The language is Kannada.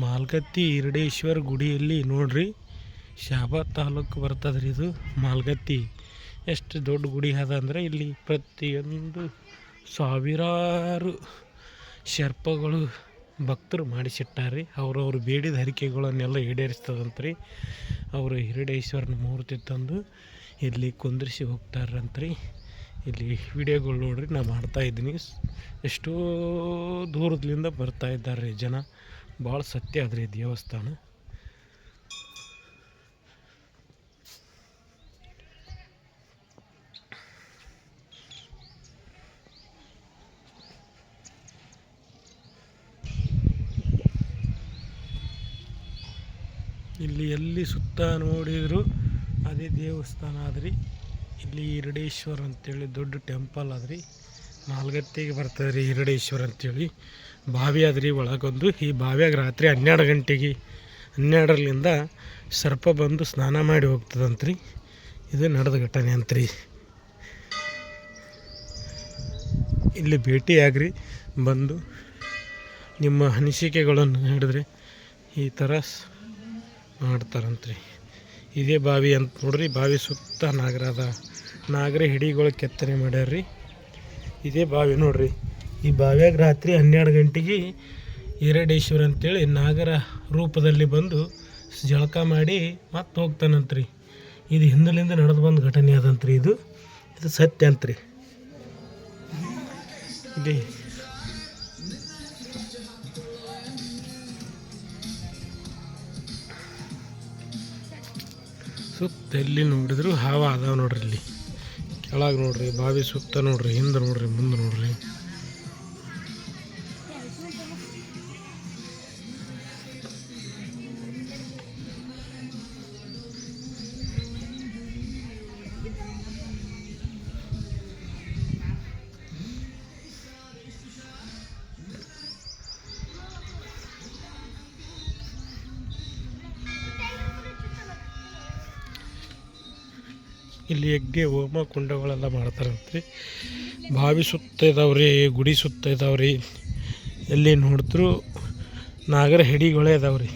ಮಾಲ್ಗತ್ತಿ ಹಿರಡೇಶ್ವರ ಗುಡಿಯಲ್ಲಿ ನೋಡ್ರಿ ಶಾಬಾದ್ ತಾಲೂಕು ಬರ್ತದ್ರಿ ಇದು ಮಾಲ್ಗತ್ತಿ. ಎಷ್ಟು ದೊಡ್ಡ ಗುಡಿ ಅದ ಅಂದ್ರೆ ಇಲ್ಲಿ ಪ್ರತಿಯೊಂದು ಸಾವಿರಾರು ಶರ್ಪಗಳು ಭಕ್ತರು ಮಾಡಿಸಿಟ್ಟಾರ್ರಿ. ಅವ್ರವ್ರ ಬೇಡಿದ ಹರಿಕೆಗಳನ್ನೆಲ್ಲ ಈಡೇರಿಸ್ತದಂತ್ರಿ. ಅವರು ಹಿರಡೇಶ್ವರನ ಮೂರ್ತಿ ತಂದು ಇಲ್ಲಿ ಕುಂದ್ರಿಸಿ ಹೋಗ್ತಾರಂತ್ರಿ. ಇಲ್ಲಿ ವಿಡಿಯೋಗಳು ನೋಡ್ರಿ ನಾನು ಮಾಡ್ತಾ ಇದ್ದೀನಿ. ಸ್- ಎಷ್ಟೋ ದೂರದಿಂದ ಬರ್ತಾ ಇದ್ದಾರೆ ಜನ. ಭಾಳ ಸತ್ಯ ಅದ್ರಿ ಈ ದೇವಸ್ಥಾನ. ಇಲ್ಲಿ ಎಲ್ಲಿ ಸುತ್ತ ನೋಡಿದರೂ ಅದೇ ದೇವಸ್ಥಾನ ಆದ್ರಿ. ಇಲ್ಲಿ ಹಿರಡೇಶ್ವರ ಅಂತೇಳಿ ದೊಡ್ಡ ಟೆಂಪಲ್ ಆದ್ರಿ. ನಾಲ್ಗತ್ತಿಗೆ ಬರ್ತದೆ ರೀ ಹಿರಡೇಶ್ವರ ಅಂತೇಳಿ. ಬಾವಿ ಅದ್ರಿ ಒಳಗೊಂದು. ಈ ಬಾವಿಯಾಗ ರಾತ್ರಿ ಹನ್ನೆರಡು ಗಂಟೆಗೆ ಹನ್ನೆರಡರಿಂದ ಸರ್ಪ ಬಂದು ಸ್ನಾನ ಮಾಡಿ ಹೋಗ್ತದಂತ್ರಿ. ಇದು ನಡೆದ ಘಟನೆ ಅಂತ್ರಿ. ಇಲ್ಲಿ ಭೇಟಿಯಾಗ್ರಿ, ಬಂದು ನಿಮ್ಮ ಅನಿಸಿಕೆಗಳನ್ನು ಹಿಡಿದ್ರೆ ಈ ಥರ ಮಾಡ್ತಾರಂತ್ರಿ. ಇದೇ ಬಾವಿ ಅಂತ ನೋಡ್ರಿ, ಬಾವಿ ಸುತ್ತ ನಾಗರಾದ ನಾಗರ ಹಿಡಿಗಳು ಕೆತ್ತನೆ ಮಾಡ್ಯಾರ್ರಿ. ಇದೇ ಬಾವಿ ನೋಡ್ರಿ. ಈ ಬಾವಿಯಾಗ ರಾತ್ರಿ ಹನ್ನೆರಡು ಗಂಟೆಗೆ ಈರಡೇಶ್ವರ ಅಂತೇಳಿ ನಾಗರ ರೂಪದಲ್ಲಿ ಬಂದು ಜಳಕ ಮಾಡಿ ಮತ್ತೆ ಹೋಗ್ತಾನಂತ್ರಿ. ಇದು ಹಿಂದಲಿಂದ ನಡೆದು ಬಂದ ಘಟನೆ ಅದಂತ್ರಿ ಇದು. ಇದು ಸತ್ಯ ಅಂತ್ರಿ. ಇಲ್ಲಿ ಸುತ್ತ ಎಲ್ಲಿ ನೋಡಿದ್ರು ಹಾವ ಅದಾವ ನೋಡ್ರಿ ಇಲ್ಲಿ. ಕೆಳಗೆ ನೋಡ್ರಿ ಬಾವಿ ಸುತ್ತ ನೋಡ್ರಿ ಹಿಂದೆ ನೋಡ್ರಿ ಮುಂದೆ ನೋಡ್ರಿ. ಇಲ್ಲಿ ಯಜ್ಞ, ಹೋಮ, ಕುಂಡಗಳೆಲ್ಲ ಮಾಡ್ತಾರಂತ್ರಿ. ಬಾವಿ ಸುತ್ತ ಇದಾವ್ರಿ ಗುಡಿ ಸುತ್ತ ಇದಾವ್ರಿ ಎಲ್ಲಿ ನೋಡಿದ್ರು ನಾಗರ ಹಿಡಿಗಳೇ ಇದಾವ್ರಿ.